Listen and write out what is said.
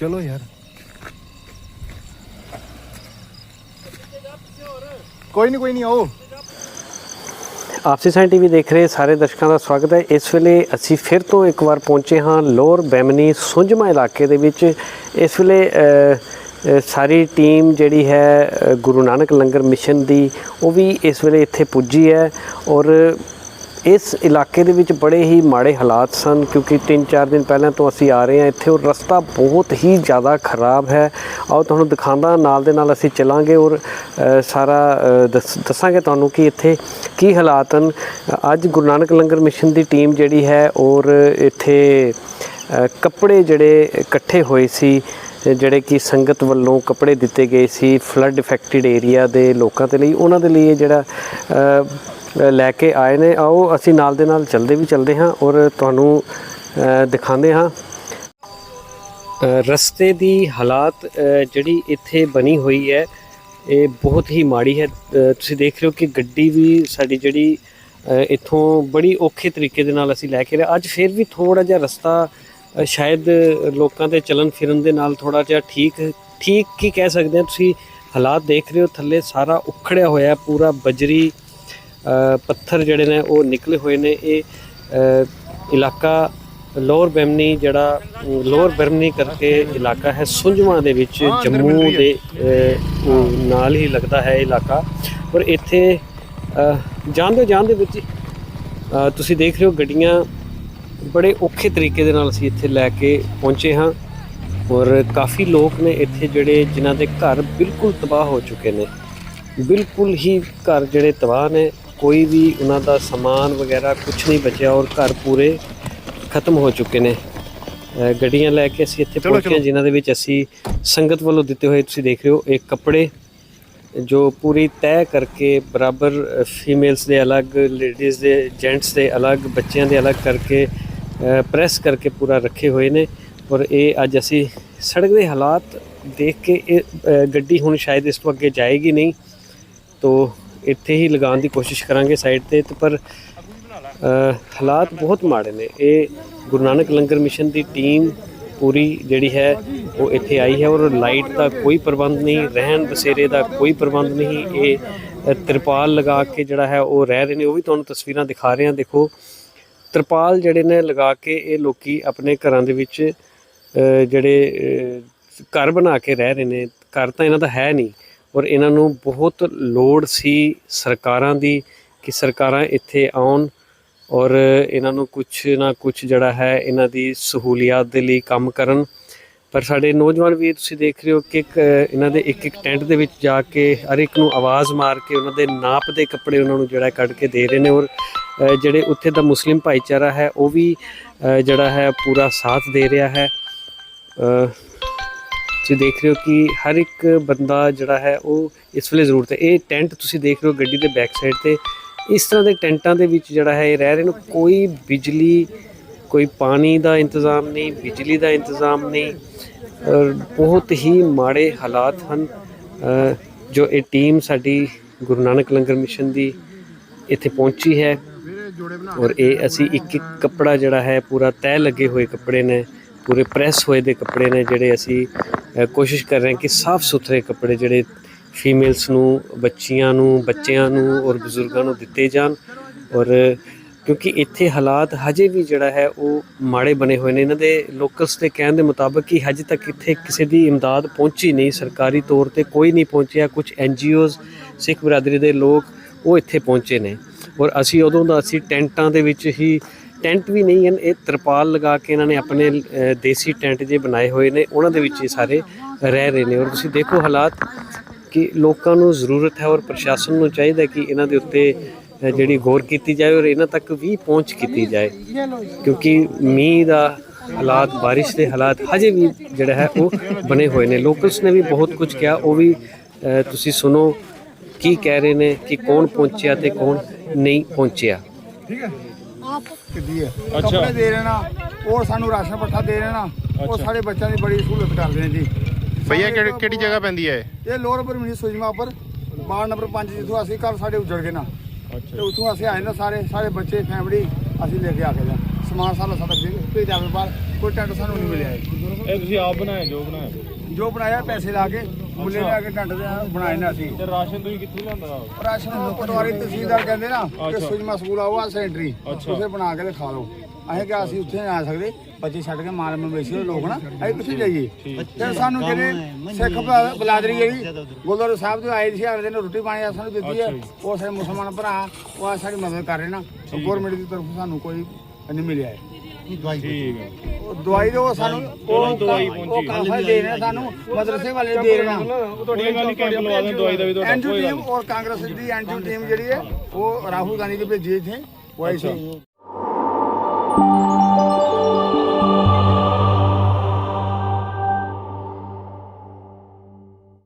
ਚਲੋ ਯਾਰ। ਕੋਈ ਨਹੀਂ ਕੋਈ ਨਹੀਂ ਆਓ। ਆਪਸੀ ਸਾਇੰਸ ਟੀਵੀ ਦੇਖ ਰਹੇ ਸਾਰੇ ਦਰਸ਼ਕਾਂ ਦਾ ਸਵਾਗਤ ਹੈ। ਇਸ ਵੇਲੇ ਅਸੀਂ ਫਿਰ ਤੋਂ ਇੱਕ ਵਾਰ ਪਹੁੰਚੇ ਹਾਂ ਲੋਅਰ ਬੈਮਨੀ ਸੁੰਜਮਾ ਇਲਾਕੇ ਦੇ ਵਿੱਚ। ਇਸ ਵੇਲੇ ਸਾਰੀ ਟੀਮ ਜਿਹੜੀ ਹੈ ਗੁਰੂ ਨਾਨਕ ਲੰਗਰ ਮਿਸ਼ਨ ਦੀ, ਉਹ ਵੀ ਇਸ ਵੇਲੇ ਇੱਥੇ ਪੁੱਜੀ ਹੈ ਔਰ ਇਸ ਇਲਾਕੇ ਦੇ ਵਿੱਚ ਬੜੇ ਹੀ ਮਾੜੇ ਹਾਲਾਤ ਸਨ, ਕਿਉਂਕਿ 3-4 ਦਿਨ ਪਹਿਲਾਂ ਤੋਂ ਅਸੀਂ ਆ ਰਹੇ ਹਾਂ, ਇੱਥੇ ਔਰ ਰਸਤਾ ਬਹੁਤ ਹੀ ਜ਼ਿਆਦਾ ਖਰਾਬ ਹੈ। ਆਓ ਤੁਹਾਨੂੰ ਦਿਖਾਉਂਦਾ, ਨਾਲ ਦੇ ਨਾਲ ਅਸੀਂ ਚੱਲਾਂਗੇ ਔਰ ਸਾਰਾ ਦੱਸ- ਦੱਸਾਂਗੇ ਤੁਹਾਨੂੰ ਕਿ ਇੱਥੇ ਕੀ ਹਾਲਾਤ ਹਨ। ਅੱਜ ਗੁਰੂ ਨਾਨਕ ਲੰਗਰ ਮਿਸ਼ਨ ਦੀ ਟੀਮ ਜਿਹੜੀ ਹੈ ਔਰ ਇੱਥੇ ਕੱਪੜੇ ਜਿਹੜੇ ਇਕੱਠੇ ਹੋਏ ਸੀ, ਜਿਹੜੇ ਕਿ ਸੰਗਤ ਵੱਲੋਂ ਕੱਪੜੇ ਦਿੱਤੇ ਗਏ ਸੀ, ਫਲੱਡ ਇਫੈਕਟਡ ਏਰੀਆ ਦੇ ਲੋਕਾਂ ਦੇ ਲਈ। ਉਹਨਾਂ ਦੇ ਲਈ ਇਹ ਜਿਹੜਾ ਲੈ ਕੇ ਆਏ ਨੇ। ਆਓ, ਅਸੀਂ ਨਾਲ ਦੇ ਨਾਲ ਚੱਲਦੇ ਵੀ ਚੱਲਦੇ ਹਾਂ ਔਰ ਤੁਹਾਨੂੰ ਦਿਖਾਉਂਦੇ ਹਾਂ। ਰਸਤੇ ਦੀ ਹਾਲਾਤ ਜਿਹੜੀ ਇੱਥੇ ਬਣੀ ਹੋਈ ਹੈ, ਇਹ ਬਹੁਤ ਹੀ ਮਾੜੀ ਹੈ। ਤੁਸੀਂ ਦੇਖ ਰਹੇ ਹੋ ਕਿ ਗੱਡੀ ਵੀ ਸਾਡੀ ਜਿਹੜੀ ਇੱਥੋਂ ਬੜੀ ਔਖੇ ਤਰੀਕੇ ਦੇ ਨਾਲ ਅਸੀਂ ਲੈ ਕੇ ਰਹੇ। ਅੱਜ ਫਿਰ ਵੀ ਥੋੜਾ ਜਿਹਾ ਰਸਤਾ ਸ਼ਾਇਦ ਲੋਕਾਂ ਦੇ ਚੱਲਣ ਫਿਰਨ ਦੇ ਨਾਲ ਥੋੜਾ ਜਿਹਾ ਠੀਕ ਠੀਕ ਕੀ ਕਹਿ ਸਕਦੇ ਹਾਂ। ਤੁਸੀਂ ਹਾਲਾਤ ਦੇਖ ਰਹੇ ਹੋ, ਥੱਲੇ ਸਾਰਾ ਉਖੜਿਆ ਹੋਇਆ ਪੂਰਾ ਬਜਰੀ ਪੱਥਰ ਜਿਹੜੇ ਨੇ ਉਹ ਨਿਕਲੇ ਹੋਏ ਨੇ। ਇਹ ਇਲਾਕਾ ਲੋਅਰ ਬੈਮਨੀ ਜਿਹੜਾ ਲੋਅਰ ਬਰਮਨੀ ਕਰਕੇ ਇਲਾਕਾ ਹੈ। ਸੁੰਜਵਾ ਦੇ ਵਿੱਚ ਜੰਮੂ ਦੇ ਨਾਲ ਹੀ ਲੱਗਦਾ ਹੈ ਇਲਾਕਾ। ਪਰ ਇੱਥੇ ਜਾਂਦੇ ਜਾਂਦੇ ਵਿੱਚ ਤੁਸੀਂ ਦੇਖ ਰਹੇ ਹੋ ਗੱਡੀਆਂ ਬੜੇ ਔਖੇ ਤਰੀਕੇ ਦੇ ਨਾਲ ਅਸੀਂ ਇੱਥੇ ਲੈ ਕੇ ਪਹੁੰਚੇ ਹਾਂ। ਔਰ ਕਾਫੀ ਲੋਕ ਨੇ ਇੱਥੇ ਜਿਹੜੇ ਜਿਨ੍ਹਾਂ ਦੇ ਘਰ ਬਿਲਕੁਲ ਤਬਾਹ ਹੋ ਚੁੱਕੇ ਨੇ। ਬਿਲਕੁਲ ਹੀ ਘਰ ਜਿਹੜੇ ਤਬਾਹ ਨੇ। ਕੋਈ ਵੀ ਉਹਨਾਂ ਦਾ ਸਮਾਨ ਵਗੈਰਾ ਕੁਝ ਨਹੀਂ ਬਚਿਆ ਔਰ ਘਰ ਪੂਰੇ ਖਤਮ ਹੋ ਚੁੱਕੇ ਨੇ ਗੱਡੀਆਂ ਲੈ ਕੇ ਅਸੀਂ ਇੱਥੇ ਪਹੁੰਚੇ। ਜਿਨ੍ਹਾਂ ਦੇ ਵਿੱਚ ਅਸੀਂ ਸੰਗਤ ਵੱਲੋਂ ਦਿੱਤੇ ਹੋਏ ਤੁਸੀਂ ਦੇਖ ਰਹੇ ਹੋ ਇਹ ਕੱਪੜੇ ਜੋ ਪੂਰੀ ਤੈਅ ਕਰਕੇ ਬਰਾਬਰ ਫੀਮੇਲਸ ਦੇ ਅਲੱਗ ਲੇਡੀਜ਼ ਦੇ ਜੈਂਟਸ ਦੇ ਅਲੱਗ ਬੱਚਿਆਂ ਦੇ ਅਲੱਗ ਕਰਕੇ ਪ੍ਰੈਸ ਕਰਕੇ ਪੂਰਾ ਰੱਖੇ ਹੋਏ ਨੇ ਔਰ ਇਹ ਅੱਜ ਅਸੀਂ ਸੜਕ ਦੇ ਹਾਲਾਤ ਦੇਖ ਕੇ ਇਹ ਗੱਡੀ ਹੁਣ ਸ਼ਾਇਦ ਇਸ ਤੋਂ ਅੱਗੇ ਜਾਏਗੀ ਨਹੀਂ ਤੋ ਇੱਥੇ ਹੀ ਲਗਾਉਣ ਦੀ ਕੋਸ਼ਿਸ਼ ਕਰਾਂਗੇ ਸਾਈਡ ਤੇ ਪਰ ਹਾਲਾਤ ਬਹੁਤ ਮਾੜੇ ਨੇ। ਇਹ ਗੁਰੂ ਨਾਨਕ ਲੰਗਰ ਮਿਸ਼ਨ ਦੀ ਟੀਮ ਪੂਰੀ ਜਿਹੜੀ ਹੈ ਉਹ ਇੱਥੇ ਆਈ ਹੈ ਔਰ ਲਾਈਟ ਦਾ ਕੋਈ ਪ੍ਰਬੰਧ ਨਹੀਂ ਰਹਿਣ ਬਸੇਰੇ ਦਾ ਕੋਈ ਪ੍ਰਬੰਧ ਨਹੀਂ। ਇਹ ਅ, ਤਿਰਪਾਲ ਲਗਾ ਕੇ ਜਿਹੜਾ ਹੈ ਉਹ ਰਹਿ ਰਹੇ ਨੇ। ਉਹ ਵੀ ਤੁਹਾਨੂੰ ਤਸਵੀਰਾਂ ਦਿਖਾ ਰਹੇ ਹਾਂ। ਦੇਖੋ ਤਿਰਪਾਲ ਜਿਹੜੇ ਨੇ ਲਗਾ ਕੇ ਇਹ ਲੋਕੀ ਆਪਣੇ ਘਰਾਂ ਦੇ ਵਿੱਚ ਜਿਹੜੇ ਘਰ ਬਣਾ ਕੇ ਰਹਿ ਰਹੇ ਨੇ। ਘਰ ਤਾਂ ਇਹਨਾਂ ਦਾ ਹੈ ਨਹੀਂ। ਔਰ ਇਹਨਾਂ ਨੂੰ ਬਹੁਤ ਲੋੜ ਸੀ ਸਰਕਾਰਾਂ ਦੀ ਕਿ ਸਰਕਾਰਾਂ ਇੱਥੇ ਆਉਣ ਔਰ ਇਹਨਾਂ ਨੂੰ ਕੁਝ ਨਾ ਕੁਝ ਜਿਹੜਾ ਹੈ ਇਹਨਾਂ ਦੀ ਸਹੂਲੀਅਤ ਦੇ ਲਈ ਕੰਮ ਕਰਨ। ਪਰ ਸਾਡੇ ਨੌਜਵਾਨ ਵੀ ਤੁਸੀਂ ਦੇਖ ਰਹੇ ਹੋ ਕਿ ਇੱਕ, ਇਹਨਾਂ ਦੇ ਇੱਕ ਇੱਕ ਟੈਂਟ ਦੇ ਵਿੱਚ ਜਾ ਕੇ ਹਰ ਇੱਕ ਨੂੰ ਆਵਾਜ਼ ਮਾਰ ਕੇ ਉਹਨਾਂ ਦੇ ਨਾਪ ਦੇ ਕੱਪੜੇ ਉਹਨਾਂ ਨੂੰ ਜਿਹੜਾ ਕੱਢ ਕੇ ਦੇ ਰਹੇ ਨੇ ਔਰ ਜਿਹੜੇ ਉੱਥੇ ਦਾ ਮੁਸਲਿਮ ਭਾਈਚਾਰਾ ਹੈ ਉਹ ਵੀ ਜਿਹੜਾ ਹੈ ਪੂਰਾ ਸਾਥ ਦੇ ਰਿਹਾ ਹੈ। ਤੁਸੀਂ ਦੇਖ ਰਹੇ ਹੋ ਕਿ ਹਰ ਇੱਕ ਬੰਦਾ ਜਿਹੜਾ ਹੈ ਉਹ ਇਸ ਵੇਲੇ ਜ਼ਰੂਰਤ ਹੈ ਇਹ ਟੈਂਟ ਤੁਸੀਂ ਦੇਖ ਰਹੇ ਹੋ ਗੱਡੀ ਦੇ ਬੈਕ ਸਾਈਡ ਤੇ। ਇਸ ਤਰ੍ਹਾਂ ਦੇ ਟੈਂਟਾਂ ਦੇ ਵਿੱਚ ਜਿਹੜਾ ਹੈ ਇਹ ਰਹਿ ਰਹੇ ਨੇ, ਕੋਈ ਬਿਜਲੀ, ਕੋਈ ਪਾਣੀ ਦਾ ਇੰਤਜ਼ਾਮ ਨਹੀਂ, ਬਿਜਲੀ ਦਾ ਇੰਤਜ਼ਾਮ ਨਹੀਂ। ਔਰ ਬਹੁਤ ਹੀ ਮਾੜੇ ਹਾਲਾਤ ਹਨ। ਜੋ ਇਹ ਟੀਮ ਸਾਡੀ ਗੁਰੂ ਨਾਨਕ ਲੰਗਰ ਮਿਸ਼ਨ ਦੀ ਇੱਥੇ ਪਹੁੰਚੀ ਹੈ ਔਰ ਇਹ ਅਸੀਂ ਇੱਕ ਇੱਕ ਕੱਪੜਾ ਜਿਹੜਾ ਹੈ ਪੂਰਾ ਤੈਅ ਲੱਗੇ ਹੋਏ ਕੱਪੜੇ ਨੇ, ਪੂਰੇ ਪ੍ਰੈਸ ਹੋਏ ਦੇ ਕੱਪੜੇ ਨੇ ਜਿਹੜੇ ਅਸੀਂ ਕੋਸ਼ਿਸ਼ ਕਰ ਰਹੇ ਹਾਂ ਕਿ ਸਾਫ਼ ਸੁਥਰੇ ਕੱਪੜੇ ਜਿਹੜੇ ਫੀਮੇਲਸ ਨੂੰ, ਬੱਚੀਆਂ ਨੂੰ, ਬੱਚਿਆਂ ਨੂੰ ਔਰ ਬਜ਼ੁਰਗਾਂ ਨੂੰ ਦਿੱਤੇ ਜਾਣ ਔਰ ਕਿਉਂਕਿ ਇੱਥੇ ਹਾਲਾਤ ਹਜੇ ਵੀ ਜਿਹੜਾ ਹੈ ਉਹ ਮਾੜੇ ਬਣੇ ਹੋਏ ਨੇ। ਇਹਨਾਂ ਦੇ ਲੋਕਲਸ ਦੇ ਕਹਿਣ ਦੇ ਮੁਤਾਬਕ ਕਿ ਹਜੇ ਤੱਕ ਇੱਥੇ ਕਿਸੇ ਦੀ ਇਮਦਾਦ ਪਹੁੰਚੀ ਨਹੀਂ। ਸਰਕਾਰੀ ਤੌਰ ਤੇ ਕੋਈ ਨਹੀਂ ਪਹੁੰਚਿਆ। ਕੁਝ ਐਨਜੀਓਜ਼ ਸਿੱਖ ਬਰਾਦਰੀ ਦੇ ਲੋਕ ਉਹ ਇੱਥੇ ਪਹੁੰਚੇ ਨੇ। ਔਰ ਅਸੀਂ ਉਦੋਂ ਦਾ ਅਸੀਂ ਟੈਂਟਾਂ ਦੇ ਵਿੱਚ ਹੀ ਟੈਂਟ ਵੀ ਨਹੀਂ ਹਨ, ਇਹ ਤਰਪਾਲ ਲਗਾ ਕੇ ਇਹਨਾਂ ਨੇ ਆਪਣੇ ਦੇਸੀ ਟੈਂਟ ਜੇ ਬਣਾਏ ਹੋਏ ਨੇ, ਉਹਨਾਂ ਦੇ ਵਿੱਚ ਇਹ ਸਾਰੇ ਰਹਿ ਰਹੇ ਨੇ। ਔਰ ਤੁਸੀਂ ਦੇਖੋ ਹਾਲਾਤ ਕਿ ਲੋਕਾਂ ਨੂੰ ਜ਼ਰੂਰਤ ਹੈ ਔਰ ਪ੍ਰਸ਼ਾਸਨ ਨੂੰ ਚਾਹੀਦਾ ਕਿ ਇਹਨਾਂ ਦੇ ਉੱਤੇ ਜਿਹੜੀ ਗੌਰ ਕੀਤੀ ਜਾਏ ਔਰ ਇਹਨਾਂ ਤੱਕ ਵੀ ਪਹੁੰਚ ਕੀਤੀ ਜਾਏ। ਕਿਉਂਕਿ ਮੀਂਹ ਦਾ ਹਾਲਾਤ, ਬਾਰਿਸ਼ ਦੇ ਹਾਲਾਤ ਹਜੇ ਵੀ ਜਿਹੜਾ ਹੈ ਉਹ ਬਣੇ ਹੋਏ ਨੇ। ਲੋਕਲਸ ਨੇ ਵੀ ਬਹੁਤ ਕੁਝ ਕਿਹਾ, ਉਹ ਵੀ ਤੁਸੀਂ ਸੁਣੋ ਕੀ ਕਹਿ ਰਹੇ ਨੇ ਕਿ ਕੌਣ ਪਹੁੰਚਿਆ ਤੇ ਕੌਣ ਨਹੀਂ ਪਹੁੰਚਿਆ। ਕਿੱਦੀ ਹੈ। ਕੱਪੜੇ ਦੇ ਰਹੇ ਨਾ ਉਹ ਸਾਨੂੰ ਰਾਸ਼ਨ ਪੱਠਾ ਦੇ ਰਹੇ ਨਾ ਉਹ ਸਾਡੇ ਬੱਚਿਆਂ ਦੀ ਬੜੀ ਸਹੂਲਤ ਕਰਦੇ ਨੇ ਜੀ। ਭਈਆ ਕਿਹੜੀ ਕਿਹੜੀ ਜਗ੍ਹਾ ਪੈਂਦੀ ਹੈ ਇਹ? ਲੋਰ ਪਰਮਿਨੀ ਸੁਜਮਾ ਉੱਪਰ ਵਾਰਡ ਨੰਬਰ 5 ਜਿੱਥੋਂ ਅਸੀਂ ਘਰ ਸਾਡੇ ਉੱਜੜ ਗਏ ਨਾ ਤੇ ਉੱਥੋਂ ਅਸੀਂ ਆਏ ਨਾ ਸਾਰੇ ਸਾਰੇ ਬੱਚੇ ਫੈਮਿਲੀ ਅਸੀਂ ਲੈ ਕੇ ਆ ਕੇ ਜਾ ਸਮਾਨ ਸਾਰਾ ਸਾਡਾ ਦੇ ਭੇਜਿਆ ਵੇ ਬਾਹਰ ਕੋਈ ਟੈਂਟ ਸਾਨੂੰ ਨਹੀਂ ਮਿਲਿਆ। ਹੈ। ਇਹ ਤੁਸੀਂ ਆਪ ਬਣਾਇਆ ਜੋ ਬਣਾਇਆ। ਜੋ ਬਣਾਇਆ ਪੈਸੇ ਲਾ ਕੇ ਮੁੱਲੇ ਲਾ ਕੇ ਟੈਂਟ ਦੇ ਬਣਾਏ ਨਾ ਅਸੀਂ। ਤੇ ਰਾਸ਼ਨ ਤੁਸੀਂ ਕਿੱਥੋਂ ਲਿਆਂਦਾ? ਰਾਸ਼ਨ ਪਟਵਾਰੀ ਤਹਿਸੀਲਦਾਰ ਕਹਿੰਦੇ ਨਾ ਕਿ। ਸੁਜਮਾ ਸਕੂਲ ਆਓ ਆ ਸੈਂਟਰੀ। ਉਸੇ ਬਣਾ ਕੇ ਤੇ ਖਾ ਲਓ। ਅਸੀਂ ਕਿ ਅਸੀਂ ਉੱਥੇ ਨਹੀਂ ਆ ਸਕਦੇ ਬੱਚੇ ਛੱਡ ਕੇ ਮਾਲ ਮਵੇਸ਼ੀ ਦੇ ਲੋਕ ਨਾ ਅਸੀਂ ਕਿੱਥੇ ਜਾਈਏ? ਤੇ ਸਾਨੂੰ ਜਿਹੜੇ ਸਿੱਖ ਬਲਾਦਰੀ ਜਿਹੜੀ ਗੁਰਦੁਆਰਾ ਸਾਹਿਬ ਦੇ ਆਏ ਸੀ ਅਗਲੇ ਦਿਨ ਰੋਟੀ ਪਾਣੀ ਸਾਨੂੰ ਦਿੱਤੀ ਹੈ। ਉਹ ਸਾਡੇ ਮੁਸਲਮਾਨ ਭਰਾ ਉਹ ਸਾਡੀ ਮਦਦ ਕਰ ਰਹੇ ਨਾ। ਗਵਰਨਮੈਂਟ ਦੀ ਤਰਫੋਂ ਸਾਨੂੰ ਕੋਈ ਨਹੀਂ ਮਿਲਿਆ ਹੈ। ਠੀਕ ਹੈ। ਉਹ ਦਵਾਈ ਦੇ ਉਹ ਸਾਨੂੰ ਉਹ ਦਵਾਈ ਉਹ ਪਹੁੰਚੀ। ਕਾਫਾ ਦੇ ਰਹੇ ਸਾਨੂੰ ਮਦਰਸੇ ਵਾਲੇ ਦੇ ਰਹੇ ਨਾ ਤੁਹਾਡੀ ਗੱਲ ਹੀ ਕੈਂਪ ਲਵਾ ਦੇਣ ਦਵਾਈ ਦਾ ਵੀ ਤੁਹਾਡਾ ਕੋਈ ਟੀਮ ਔਰ ਕਾਂਗਰਸ ਦੀ ਐਨਜੂ ਟੀਮ ਜਿਹੜੀ ਹੈ ਉਹ ਰਾਹੁਲ ਗਾਂਧੀ ਦੇ ਭੇਜੀ ਇੱਥੇ ਉਹ ਆਈ ਸੀ।